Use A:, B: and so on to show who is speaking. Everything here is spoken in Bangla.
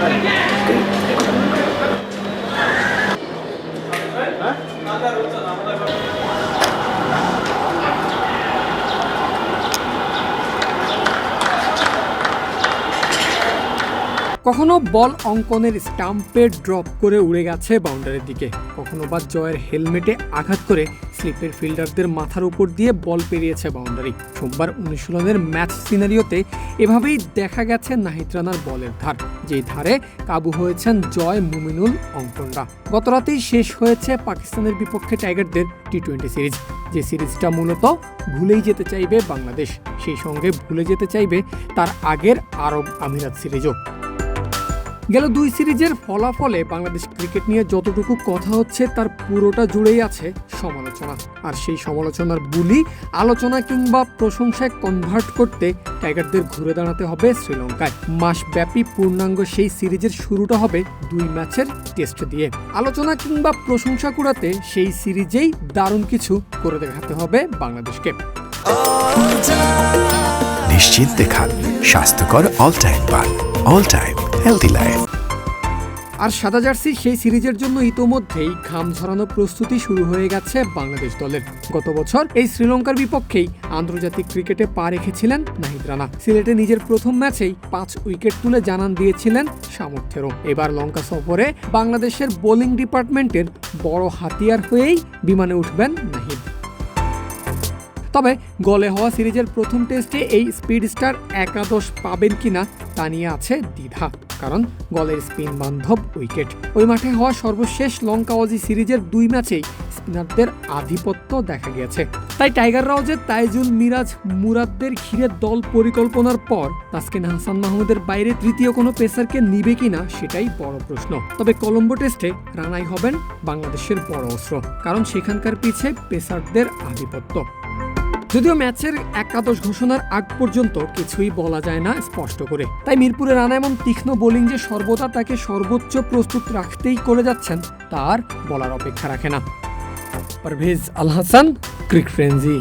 A: হ্যাঁ কখনো বল অঙ্কনের স্টাম্পে ড্রপ করে উড়ে গেছে বাউন্ডারির দিকে। কখনো বা জয়ের হেলমেটে আঘাত করে স্লিপের ফিল্ডারদের মাথার উপর দিয়ে বল পেরিয়েছে বাউন্ডারি। সোমবার অনুশীলনের ম্যাচ সিনারিওতে এভাবেই দেখা গেছে নাহিদ রানার বলের ধার। যেই ধারে কাবু হয়েছেন জয়, মুমিনুল, অঙ্কনরা। গতরাতেই শেষ হয়েছে পাকিস্তানের বিপক্ষে টাইগারদের টি টোয়েন্টি সিরিজ। যে সিরিজটা মূলত ভুলেই যেতে চাইবে বাংলাদেশ, সেই সঙ্গে ভুলে যেতে চাইবে তার আগের আরব আমিরাত সিরিজও। গেল দুই সিরিজের ফলাফলে বাংলাদেশ ক্রিকেট নিয়ে যতটুকু কথা হচ্ছে, তার পুরোটা জুড়েই আছে সমালোচনা। আর সেই সমালোচনার বুলি আলোচনা কিংবা প্রশংসায় কনভার্ট করতে টাইগারদের ঘুরে দাঁড়াতে হবে শ্রীলঙ্কায়। মাসব্যাপী পূর্ণাঙ্গ সেই সিরিজের শুরুটা হবে দুই ম্যাচের টেস্ট দিয়ে। আলোচনা কিংবা প্রশংসা কুড়াতে সেই সিরিজেই দারুণ কিছু করে দেখাতে হবে বাংলাদেশকে।
B: নিশ্চিন্তে খান, স্বাস্থ্যকর অল টাইম পান অল টাইম হেলদি লাইফ
A: আর সাদা জার্সি সেই সিরিজের জন্য ইতোমধ্যেই ঘাম ঝরানো প্রস্তুতি শুরু হয়ে গেছে বাংলাদেশ দলের। গত বছর এই শ্রীলঙ্কার বিপক্ষেই আন্তর্জাতিক ক্রিকেটে পা রেখেছিলেন নাহিদ রানা। সিলেটে নিজের প্রথম ম্যাচেই পাঁচ উইকেট তুলে জানান দিয়েছিলেন সামর্থ্যেরও। এবার লঙ্কা সফরে বাংলাদেশের বোলিং ডিপার্টমেন্টের বড় হাতিয়ার হয়েই বিমানে উঠবেন নাহিদ। তবে গলে হওয়া সিরিজের প্রথম টেস্টে এই স্পিড স্টার একাদশ পাবেন কিনা তা নিয়ে আছে দ্বিধা, কারণ গলের স্পিন বান্ধব উইকেট। ওই মাঠে হওয়া সর্বশেষ লঙ্কা অজি সিরিজের দুই ম্যাচেই স্পিনারদের আধিপত্য দেখা গিয়েছে। তাই টাইগাররাও যে তাইজুল মিরাজ মুরাদদের ঘিরে দল পরিকল্পনার পর তাসকিন হাসান মাহমুদের বাইরে তৃতীয় কোনো পেসারকে নিবে কিনা সেটাই বড় প্রশ্ন। তবে কলম্বো টেস্টে রানাই হবেন বাংলাদেশের বড় অস্ত্র, কারণ সেখানকার পিছে পেসারদের আধিপত্য। যদিও ম্যাচের একাদশ ঘোষণার আগ পর্যন্ত কিছুই বলা যায় না স্পষ্ট করে। তাই মিরপুরে রানা এমন তীক্ষ্ণ বোলিং যে সর্বদা তাকে সর্বোচ্চ প্রস্তুত রাখতেই করে যাচ্ছেন, তার বলার অপেক্ষা রাখে না। Parvez Al Hasan crick frenzy